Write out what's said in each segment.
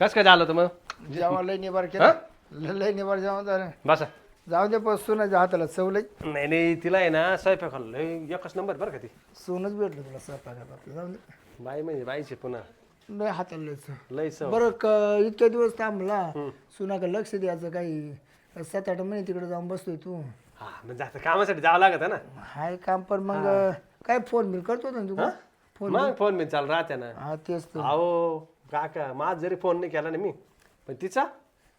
कस काय झालं मग? जेवण लय निबार हा? केलं लय निबार जेवण झालं. बसा. जाऊ दे पण सुनाच्या हाताला चवलय नाही नाही तिला आहे ना स्वयंपाक खाल्लं लय एकच नंबर बरं का ती. सोनच भेटलं तुला स्वयंपाकात जाऊ दे. बाई म्हणजे बाईची पुन्हा. लय हाताला लय चव. लय सव बरं क इतक्या दिवस थांबला. सुनाकडे लक्ष द्यायचं काही. सात आठ महिने तिकडे जाऊन बसतोय तू. हा म्हणजे आता कामासाठी जावं लागत आहे ना. हाय काम पण मग काय फोन बिन करतो ना तू? फोन मग फोन मी चालू राहते ना. हा तेच तर. अहो काका माझ जरी फोन नाही केला ना मी पण तिचा?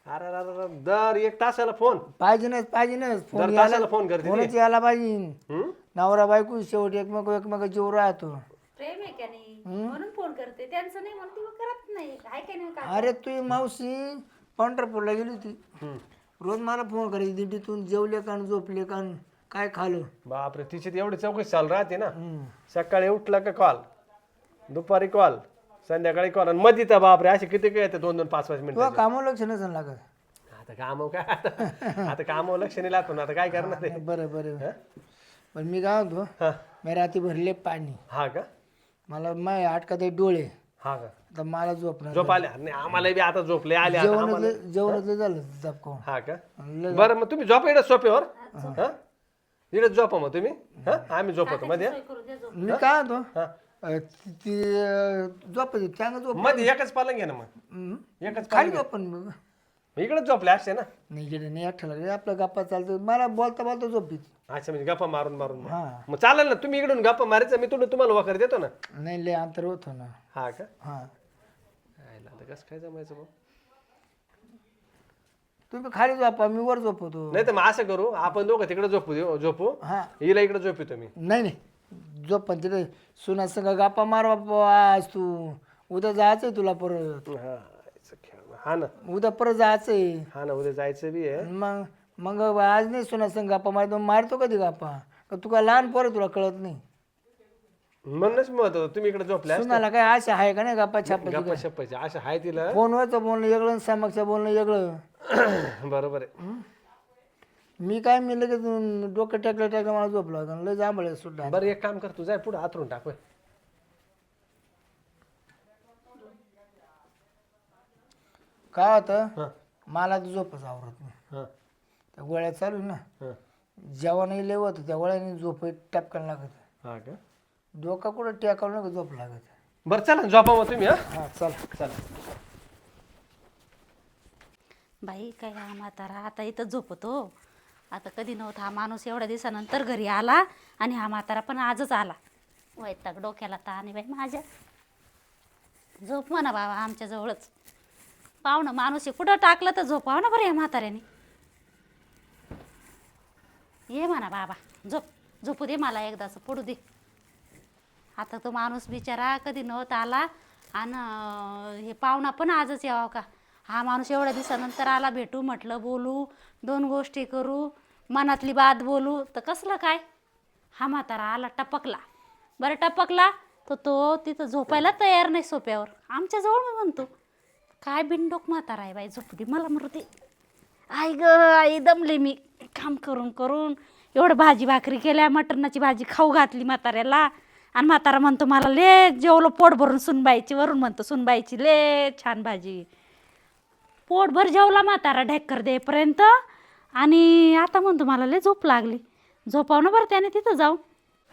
अरे अरे अरे, अरे, दर एक तासाला फोन पाहिजे ना पाहिजे ना फोन दर यायला तासाला फोन करते ती. फोनच यायला पाहिजे. हम्म? नवरा बायको शेवटी एकमेक एकमेक जीव राहतो. प्रेम आहे का नाही? म्हणून फोन करते. त्यांचं नाही म्हणून ती करत नाही. आहे का नाही अरे तुझी मावशी पंढरपूरला गेली होती. हम्म. रोज मला फोन करायची. दिंडीतून जेवले का न झोपले का न काय खाल्लं? बापरे तिची ती एवढी चौकशी चालू राहते ना. सकाळी उठला का कॉल दुपारी कॉल संध्याकाळी कॉल आणि मध्ये तर बापरे असे किती काय येते दोन दोन पाच पाच मिनिट? तुला कामावर लक्ष नसेल लागत आता काम काय आता आता कामावर लक्ष नाही लागतो ना आता काय करणार आहे? बरं बरं. पण मी काय म्हणतो हा. मी रात्री भरले पाणी. हा का? मला माय आटका ते डोळे. हा का? आता मला झोपणार झोप आले नाही आम्हाला बी आता झोपले आले आता आम्हाला. जेवणातलं जेवणातलं झालं झपकावून हा का? बरं मग तुम्ही झोपा इकडे सोप्यावर. हा. इकडे झोपा मग तुम्ही. हा? आम्ही झोपतो मध्ये. मी काय म्हणतो हा? अं, ती- ती अं, झोपायची त्यानं झोपमध्ये एकच पालंग आहे ना मग. हम्म. एकच खाली झोपण मग. इकडे झोपले असते ना? नाही गेले नाही आठवलं आपलं गप्पा चालतं मला बोलता बोलता झोपीत अच्छा म्हणजे गप्पा मारून मारून. हा. मग चालेल ना तुम्ही इकडून गप्पा मारायचं मी तुला तुम्हाला वखर देतो ना. नाही लय अंतर होतं ना. हा का? हा. आयला आता कसं काय जमायचं मग? तुम्ही खाली झोपा मी वर झोपवतो नाही तर मग असं करू आपण दोघं तिकडे झोपू देऊ झोपू. हा. हिला इकडे झोपू तुम्ही नाही नाही. झोप पण तिथे सुना संग गप्पा मार बाप्पा आज तू. उद्या जायचंय तुला परत. हा याचं खेळ. हा ना. उद्या परत जायचंय. हा ना उद्या जायचं बी आहे. मग मग आज नाही सुना संग गप्पा मारतो मारतो कधी गप्पा? का तुका लहान पोरं तुला कळत नाही? म्हणूनच मग होतं, तुम्ही इकडे झोपल्या सुनाला काय आशा आहे का नाही गप्पा छापायची गप्पा अशा आहे तिला. फोनवरचं बोलणं वेगळं आणि समक्ष बोलणं वेगळं. बरोबर आहे. मी काय मी लगेच अं, डोकं टाकलं टाकलं मला झोपलं होतं लय जांभळ सुद्धा. बरं एक काम कर तू जाय पुढे आतरून टाक होय. काय होतं? हा. मला तर झोपच आवरत नाही. हा. त्या गोळ्या चालू ना हा. जेवणही लय होतं त्या गोळ्याने झोप टपकायला लागत हा का? डोका कुठं टेकावं नका झोप लागत. बरं चला झोपा मग तुम्ही हा. हा चल. चला. बाई काय हा म्हातारा आता इथं झोपतो. आता कधी नव्हता हा माणूस एवढ्या दिवसानंतर घरी आला आणि हा म्हातारा पण आजच आला. वैताग डोक्याला ताण आहे बाई माझ्या. झोप म्हणा बाबा आमच्या जवळच. पाहुणं माणूस आहे कुठं टाकलं तर झोपाव ना बरं या म्हाताऱ्याने. ये म्हणा बाबा झोप. झोपू दे मला एकदाच पडू दे. आता तो माणूस बिचारा कधी नव्हता आला आणि हे पाहुणा पण आजच यावा का? हा माणूस एवढ्या दिवसानंतर आला भेटू म्हटलं बोलू दोन गोष्टी करू. मनातली बात बोलू तर कसलं काय? हा म्हातारा आला टपकला. बरं टपकला तर तो तिथं झोपायला तयार नाही सोप्यावर. आमच्याजवळ मी म्हणतो काय बिनडोक म्हातारा आहे बाई झोपली दे मला मृती आई ग आई दमले मी. काम करून करून एवढं भाजी भाकरी केल्या मटणाची भाजी खाऊ घातली म्हाताऱ्याला. आणि म्हातारा म्हणतो मला ले जेवलं पोट भरून सुनबाईची वरून म्हणतो सुनबाईची ले छान भाजी. पोटभर जेवला म्हातारा ढेकर देईपर्यंत आणि आता म्हणतो मला लय झोप लागली. झोपाव ना बरं त्याने तिथं जाऊ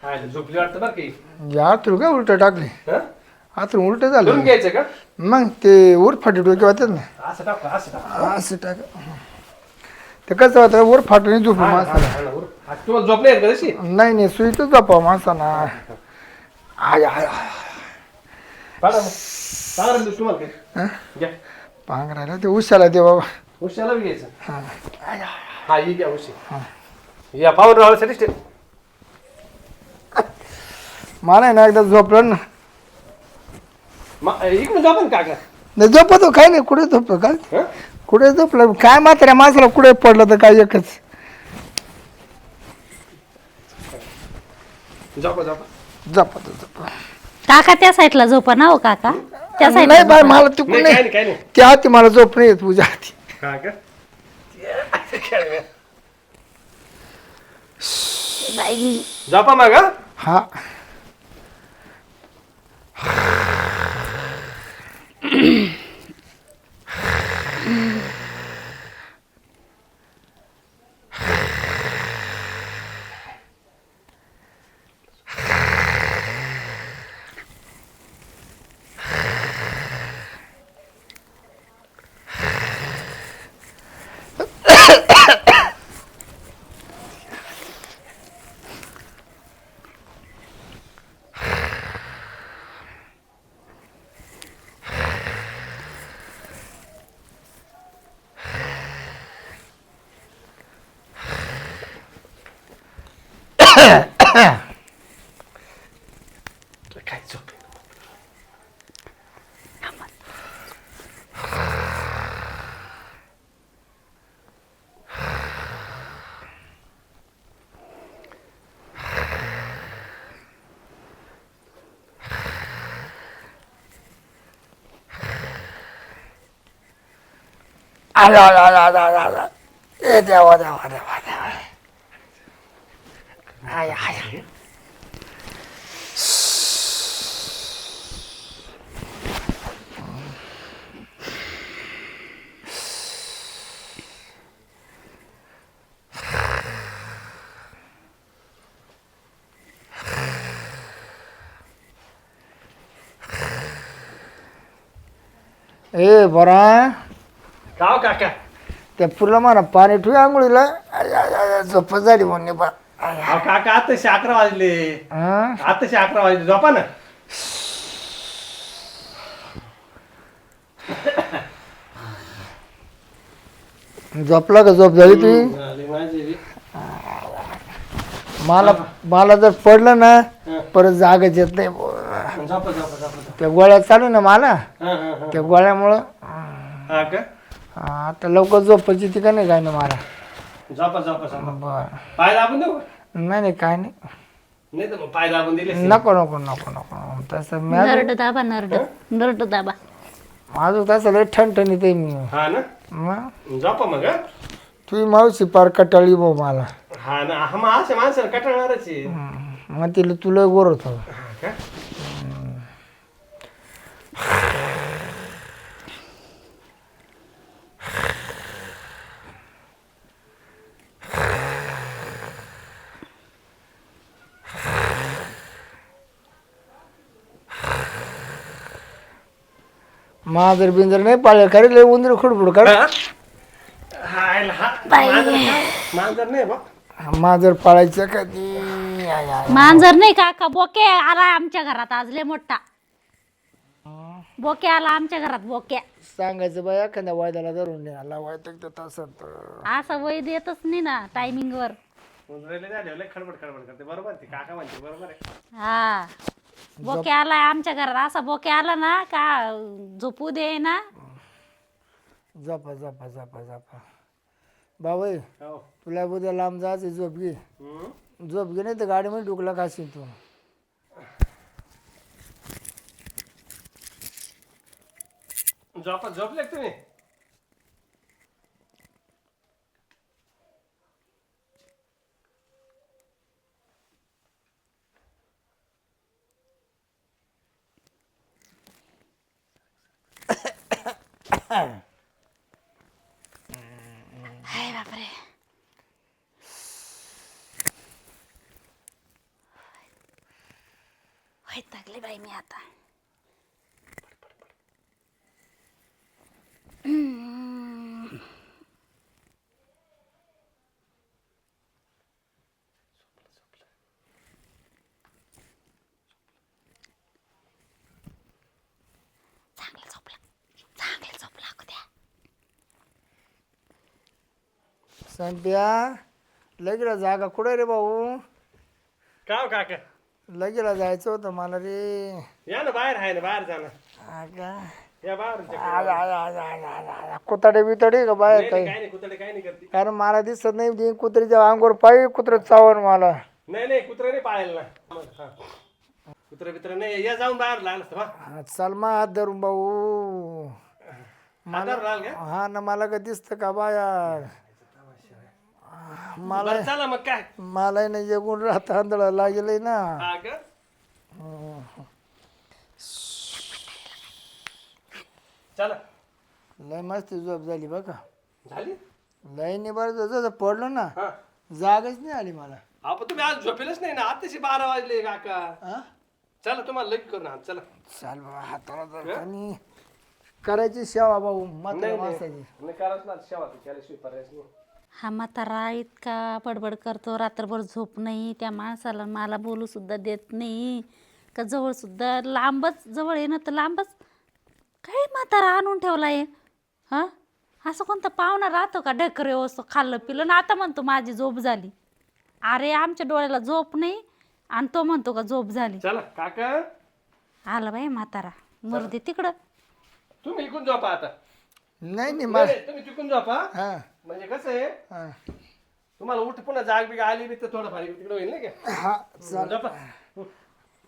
हा झोपली वाटतं बरं की? या तू काय उलट टाकले? हा? आतून उलट करून झालं घ्यायचं का? मग ते वर फाटी डोके होतात ना. असं टाक असं टाक. असं टाक. ते कसं होतं वर फाटून झोपू हा, माणसाला. हा, हा. हा, तुम्हाला झोप नाही येत का तशी? नाही नाही सुईतच झोपावं माणसाना आय आय आय. पाडा मग सांगा ना तुम्हाला काय हं? घ्या. पांघरायला ते उशाला दे बाबा. उशाला बी घ्यायचं. हा. आय, आय. हा ही घ्या उशी. या पावर रावण्यासाठी स्टे मला आहे ना एकदा झोपलं ना. काका नाही झोपतो काय नाही कुठे झोपतो काय? हं? कुठे झोपलं? काय मात्र माणसाला कुठे पडलं तर काय एकच? झोपा झोपा झोपतो झोपतो काका त्या साईडला झोपा ना हो काका. त्या साईडला नाही बाय मला नाही काय नाही काय नाही. त्या हाती मला झोप नाही येत तुझ्या हाती. काका बाई. झोपा मग? हा. हा काय झोप आला आला आला आला आला आला ए देवा देवा देवा देवा आय आय ए बरा. का हो काका. त्या फुलं म्हणा पाणी ठेवी आंघोळीला. आय, आय, आय, झोप झाली म्हणणे बा. अहो काका आताशे अकरा वाजले. हा? आताशे अकरा वाजले. झोपा ना. झोपला का? झोप झाली बी. मला मला जर पडलं ना. परत जागच येत नाही. बुवा. झोपा झोपा झोपा झोपा. त्या गोळ्या चालू ना मला? हा हा हा. त्या गोळ्यामुळं? हा का? हा, आता लवकर झोपायची नाही काय ना मला? झोपा झोपा झोपा. बर. पाय दाबून देऊ? का? नाही नाही काय नाही. नाही तर मग पाय दाबून दिले. नको नको नको नको तसं मी नरड दाबा नरड. नरड दाबा. अजून तसं लय ठणठणीत आहे मी. हा ना? मग? झोपा मग हा? तुझी मावशी पार कटाळी भाऊ मला. हा ना. हा मग अशा माणसाला कटाळणारच आहे. मग तिला तुला गोर होतं. हा का? मांजर बिंजर नाही पाळले खरे लय उंदर खुडफुड कर. हाय, हा मांजर नाही बा. मांजर पाळायचं का ती? आय, आय. मांजर नाही काका बोके आला आमच्या घरात आज लय मोठा. बोके आला आमच्या घरात बोक्या सांगायचं बाय एखाद्या वायद्याला धरून आला वायतक तसं असं वय देतच नाही ना टायमिंग वर. उंदरायला झाले लय खडबड खडबड करते. बरोबर ती काका म्हणते बरोबर आहे. हा. बोके आलाय आमच्या घरात. असा बोके आला ना का झोपू दे ना. जपा जपा जपा जपा. बाबाई हो. तुला उद्या लांब जायचं झोप घे. हम्म. झोप घे नाही तर गाडीमध्ये डुकला खाशील तू. झोपा झोपले का तुम्ही? हाय बापरे वैतागली बाई मी आता हम्म. चांगलं झोपला चांगलं झोपला द्या संप्या लगेला जागा कुठे रे भाऊ? का हो काका? लगेला जायचं होतं मला रे. या ना बाहेर आहे ना बाहेर जा ना. हा का? या बाहेर. कुताडे बिताडे का काही? नाही, कुत्रे नाही करते. कारण मला दिसत नाही ती कुत्रीच्या अंगोर पाय कुत्र चावण मला. नाही नाही कुत्रा नाही पाळेल ना. कुत्रा बित्र नाही या जाऊन बाहेर असतं, हा हा, चल मा हात धरून भाऊ का? हा ना मला का दिसतं का बाया मला बरं, चला मग काय? मला नाही जगून राहत आंधळा लागेल ना. हा चला. लय मस्त झोप झाली बघा. झाली? लय नाही बरं जसं पडलो ना हा. जागच नाही आली मला. आपण तुम्ही आज झोपेलच नाही ना आताशी बारा वाजले काका. हा? चला तुम्हाला लगेच करू ना चला. चाल बाबा हाताला जर आणि करायची सेवा भाऊ नाही माणसाची. नाही करायच ना शेवा केल्याशिवाय पर्यायच नाही. हा म्हातारा इतका बडबड करतो रात्रभर झोप नाही त्या माणसाला मला बोलू सुद्धा देत नाही. का जवळ सुद्धा लांबच जवळ येणं तर लांबच. काय म्हातारा आणून ठेवला आहे हां? असं कोणता पाहुणा राहतो का? ढेकर व्यवस्था खाल्लं पिलं. ना आता म्हणतो माझी झोप झाली. अरे आमच्या डोळ्याला झोप नाही आणि तो म्हणतो का झोप झाली. चला काका. आला बाई म्हातारा. मरू दे तिकडं. तुम्ही इकून झोपा आता. नाही नाही मला नाही, तुम्ही तिकून झोपा. हा. म्हणजे कसं आहे हा. तुम्हाला उठ पुन्हा जाग बिग आली बी तर थोडं फार तिकडे होईल नाही का हा चाल झोपा.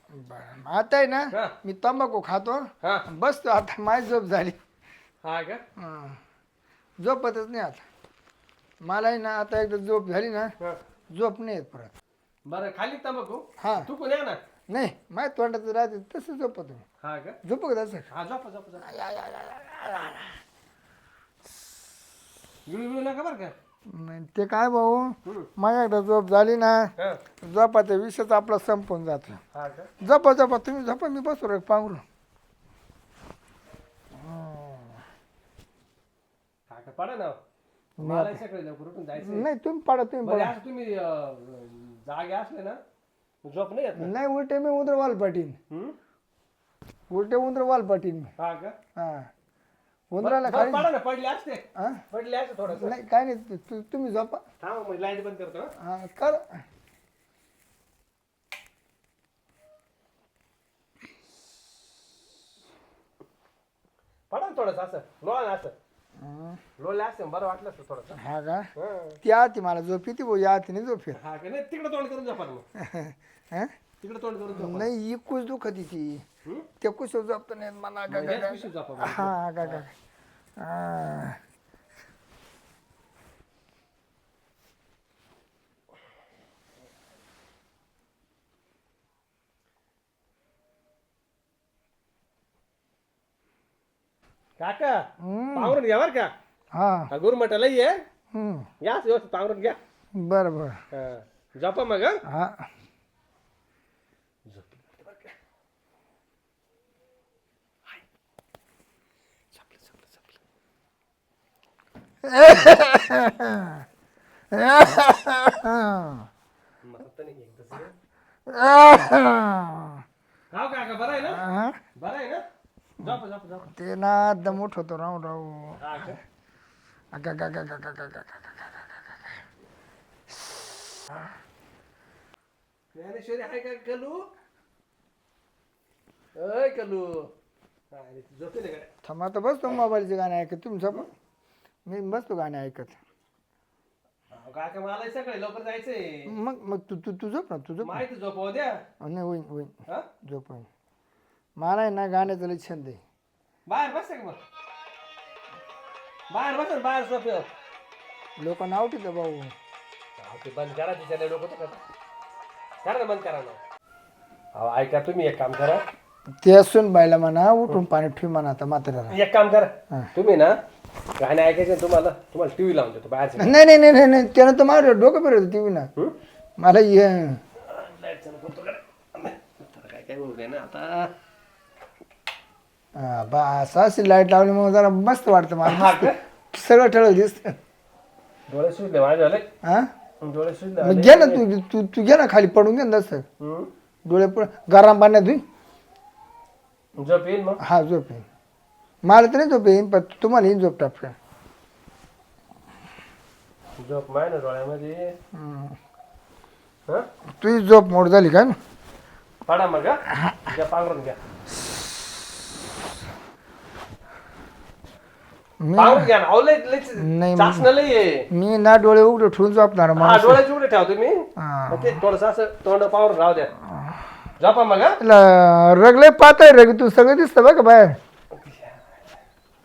बरं. आता आहे ना. मी तंबाखू खातो. हा. बसतो आता माझी झोप झाली. हा का? हा. झोपतच नाही आता. मला आहे ना आता एकदा झोप झाली ना हा. झोप नाही येत परत. बरं खाली तंबाखू? हा. तू कोण या ना. नाही माझ्या तोंडात राहते तसं झोपतो हा का? झोपू का तसं? हा झोपा झोपा झोपा. गिळू गिळू नका बरं का? नाही ते काय भाऊ हम्म. माझ्या एकदा झोप झाली ना हा. झोपाचा विषयच आपला संपून जातो. हा का? झोपा झोपा तुम्ही झोपा मी बसू रे पांघरून. काका पडा ना. मला सकाळी लवकर उठून जायचं नाही तुम्ही पडा तुम्ही बरं पडा असं तुम्ही अं, जागे असले ना झोप नाही येत ना? नाही उलटे मी उंदर वाल पाटीन. हम्म? उलटे उंदर वाल पाटीन मी. हा का? हा. उंदराला बरं, खाली पडा ना पडले असते. हा पडले असते थोडस. नाही काय नाही तु- तु- तुम्ही झोपा. थांब मग लाइट बंद करतो हं. हा कर. पडा ना थोडस असं. लोळा असं. हं. लोळले असते बरं वाटलं असतं थोडस. हा का? ती आती मला झोप येते भाऊ या आती नाही झोप येत. हा का? नाही तिकडे तोंड करून झोपा ना मग. हं? तिकडे तोंड करून झोपा. नाही दुखत ती? ते कुस झोपत नाही मला गा- गा- गा-. हा का हा. काका. पांघरून घ्या बरं का हा हा ये हं. या व्यवस्थित पांघरून घ्या बरं बरं हा. झोपा मग हं? हा काका बरं आहे ना हा? बरं आहे ना ते ना दम उठवतो राहू राहू हा का? अगा, गा, गा, गा, गा, गा, गा, गा. ज्ञानेश्वरी आहे का कलू अय कलू ती झोपली गड्या. थांब आता बसतो मोबाईलचे गाणे ऐकत तुम्ही झोपा मी बसतो गाणे ऐकत. अहो, काका मला सकाळी लवकर जायचंय. मग मग तू तू तू झोप ना तू झोप ना. माहिती झोपव द्या. नाही होईन होईन. हा? झोप होईन. मला आहे ना गाण्याचा लई छंद आहे. बाहेर बस का मग. बाहेर बस ना, बाहेर झोप लोक नाव ठेवतं भाऊ. ते बंद करा तिच्या डोकं तर करा करा ना बंद करा ना. अहो ऐका तुम्ही एक काम करा. ते असून बायला म्हणा उठून पाणी ठेवी म्हणा आता म्हाताऱ्याला. एक काम करा. तुम्ही ना गाणे ऐकायचे तुम्हाला तुम्हाला टीव्ही लावून देतो बाहेरचं नाही नाही नाही नाही नाही त्यानं तर माझं डोकं फिरवतं टी व्ही ना हं? मला ये काय ना आता हा, बस अशी लाइट लावली मग जरा मस्त वाटतं हा मला का? सगळं ठळक दिसतं. डोळे सुजले माझे झाले. हा? डोळे सुजले मग घे ना तू तू तू घे ना खाली पडून घे ना तसं. हं? डोळे पुढे गरम पाण्यात धुई. झोप येईल मग? हा झोप येईन. मला तर नाही झोप येईन पण तुम्हाला येईन झोप टापका झोप माय ना डोळ्यामध्ये. हं? तुझी झोप मोड झाली काय ना पडा मग हा? घ्या पांघरून घ्या. मी पांघरून घ्या ना. अहो लय लय नाही, चाचणं लय आहे. मी ना डोळे उघडे ठेवून झोपणार हा माणूस. डोळ्याचे उघडे ठेवा तुम्ही. हा. मग ते थोडस असं तोंड पावरून राहू द्या. झोपा मग हा? ला- रगले पाहताय रग तू सगळं दिसतं बघ बाहेर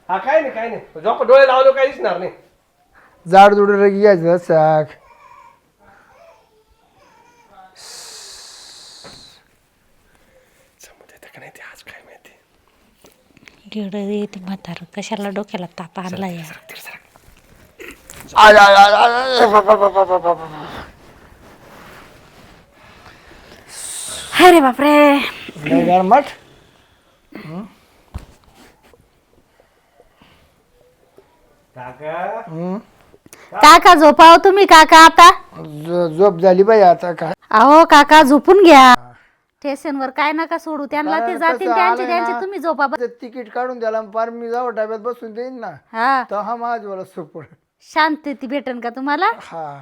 हा काय नाही काय नाही झोपा डोळे लावले काही दिसणार नाही जाड जुड रग यायचं येतं काय येते म्हातार कशाला डोक्याला ताप आणला या आय, आय, आय, आय, आय. अरे बापरे. मठ. काका. हं. काका झोपाव तुम्ही काका आता. झो- झोप झाली बाई आता काय अहो काका झोपून घ्या. स्टेशनवर काय नका सोडू त्यांना ते जातील त्यांचे त्यांचे तुम्ही झोपा बस. ते तिकीट काढून द्याला पार मी जाऊ डब्यात बसून देईन ना. हा. तर हा माझ मला सुपड शांती भेटन का तुम्हाला? हा.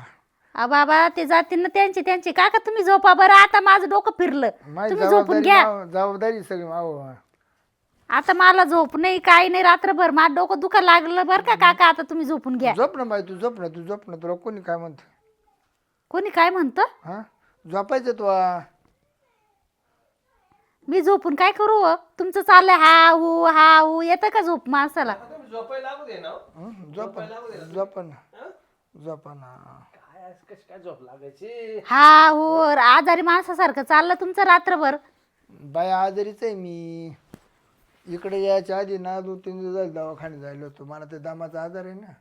आ बाबा ते जातील ना त्यांची त्यांची. काका तुम्ही झोपा बरं. आता माझं डोकं फिरलं. माझी तुम्ही झोपून जबाबदारी घ्या. माव- जबाबदारी सगळी माव आता मला झोप नाही काही नाही. रात्रभर माझं डोकं दुखा लागलं बरं का काका? आता तुम्ही झोपून घ्या. झोप ना बाई तू झोप ना तू झोप ना. तुला कोणी काय म्हणत? कोणी काय म्हणतं? हा? झोपायचं तू. मी झोपून काय करू हो? तुमचं चाललंय हा हू हा हू येतं का झोप माणसाला? तुम्ही झोपायला लागू दे ना हो. हं? झोप झोप ना. हं? झोप ना. आज कशी काय झोप लागायची? हा हो आजारी माणसासारखं चाललं तुमचं रात्रभर. बाई आजारीच आहे मी. इकडे यायच्या आधी ना दोन तीन दिवस झाले दवाखान्यात जायला होतो. मला ते दमाचा आजार आहे ना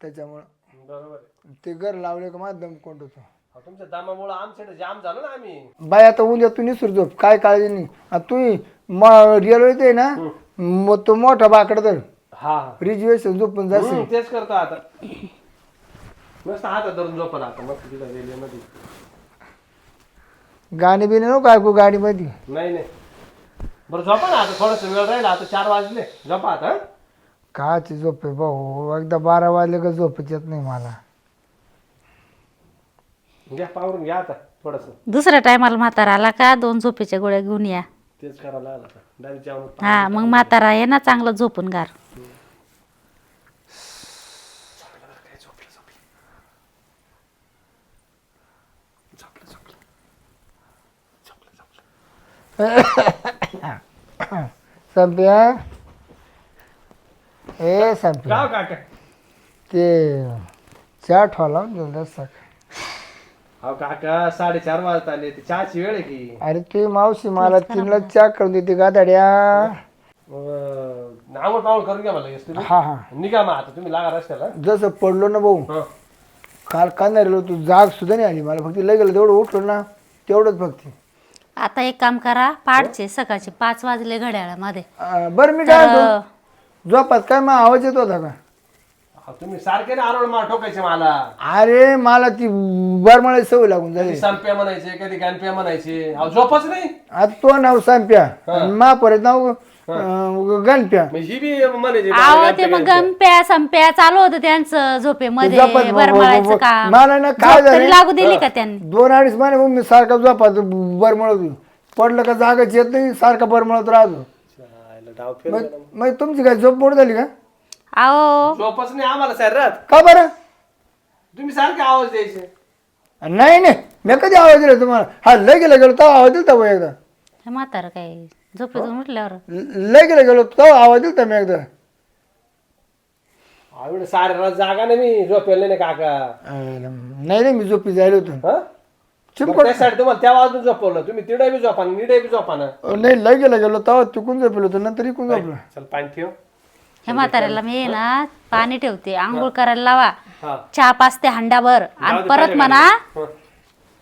त्याच्यामुळं. बरोबर आहे. ते घर लावले का माझा दम कोंड होतो. अहो, तुमच्या दामामुळे आमच्या जाम झालो ना आम्ही. बाई आता उद्या तू निसर झोप. काय काळजी नाही. आता तू रिअल येते ना मग तो मोठा बाकड तर हा. रिजर्वेशन झोपून जाशील. तेच करतो आता. मस्त हातात धरून झोपला आता मस्त तिला रेल्वेमध्ये. गाणी बिणी नको ऐकू गाडीमध्ये. नाही नाही. बरं झोपा ना आता थोडस वेळ राहिला आता चार वाजले. झोपा आता हं? काची झोप आहे भाऊ एकदा बारा वाजले का झोपच येत नाही मला. घ्या पावरून घ्या आता थोडस. दुसऱ्या टायमाला म्हातारा आला का दोन झोपेच्या गोळ्या घेऊन या. तेच करायला आता. जेवण हा मग म्हातारा आहे ना चांगलं झोपून गार. संप्या? ए संप्या. गाव काका. ते चहा ठेवला जसं अहो काका साडेचार वाजता आले ते चहाची वेळ आहे की? अरे ते मावशी मला तिला चहा करून देते गादाड्या नांगोळ पावळ करून घ्या मला येस तुम्ही. हा हा. निघा मग आता तुम्ही लागा रस्त्याला. जसं पडलो ना भाऊ हं. काल कांदा तू जाग सुद्धा नाही आली. मला फक्त लगेल तेवढं उठलो ना तेवढंच फक्त. आता एक काम करा पाठचे सकाळचे पाच वाजले घड्याळामध्ये. अं, बरं मी काय म्हणतो? झोपात काय मग आवाज येत होता का? अहो, तुम्ही सारखे ना आरोळ मार ठोकायचे मला. अरे मला ती बरमळे सवय लागून झाली. संप्या म्हणायचे कधी गणप्या म्हणायचे. अहो झोपच नाही. आता तो नाव सांप्या. मा परत नाव अं, गणप्या. मग ही बी म्हणायची आहो ते मग गंप्या संप्या चालू होतं त्यांचं झोपेमध्ये बरमळायचं काम मला ना काय झोप तरी झालं? लागू दिली का त्यांनी? दोन अडीच महिने मग मी सारखा झोपात बरमळत पडलं का जागाच येत नाही सारखा बरमळत राहतो. डाव मग मग. तुमची काय झोप मोड झाली का? आहो. झोपच नाही आम्हाला शरीरात का बरं? तुम्ही सारखे आवाज द्यायचे. नाही नाही. मी कधी आवाज दिला तुम्हाला? हा लय गेला गेलो तो आवाज दिलता बा एकदा. हे म्हातारं काय? झोपेतून म्हटल्यावर. ल- लय गेला गेलो तो आवाज दिलता मी एकदा. आवड सारे रात जागा नाही मी झोपेल नाही काका. नाही नाही मी झोपी जायला होतो. हं? मग त्यासाठी तुम्हाला त्या वाजून झोपवलं. तुम्ही तिडे बी झोपा निडे बी झोपा ना. नाही लय गेला गेलो तेव्हा तिकून झोपेलो होतो नंतर इकून झोपलो. चल पाणी ठेव. हे म्हाताऱ्याला मी आहे ना पाणी ठेवते आंघोळ करायला लावा. हा. चहा पाचते हंडाभर. आणि परत म्हणा हं.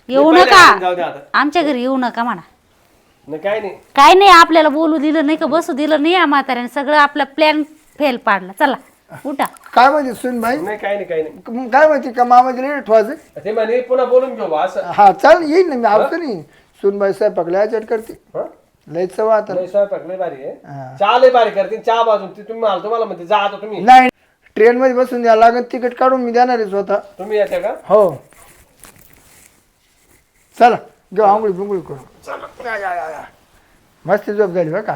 येऊ नका. जाऊ दे आता. आमच्या घरी येऊ नका म्हणा. नाही काय नाही. काय नाही आपल्याला बोलू दिलं नाही का बसू दिलं नाही या म्हाताऱ्याने. सगळं आपला प्लॅन फेल पाडला. चला उठा. काय माहिती सुन भाई नाही काय नाही काय नाही. काय माहिती का मामाची लई ठेवायचं ते म्हणे पुन्हा बोलून घेऊ बा असं. हा चाल येईल ना मी आवतो नाही. सुनबाई स्वयंपाक लय चट करते. हं? लय चव आता. लय स्वयंपाक लय भारी आहे. हा. चहा लय भारी करते चहा बाजून ती तुम्ही मला तुम्हाला म्हणते जा आता तुम्ही. नाही ट्रेन मध्ये बसून द्या लागत तिकीट काढून मी देणार आहे स्वतः. तुम्ही येते का? हो. चला घेऊ आंघोळी बिंगोळी करू. चला या, या, या. मस्त झोप झाली बरं का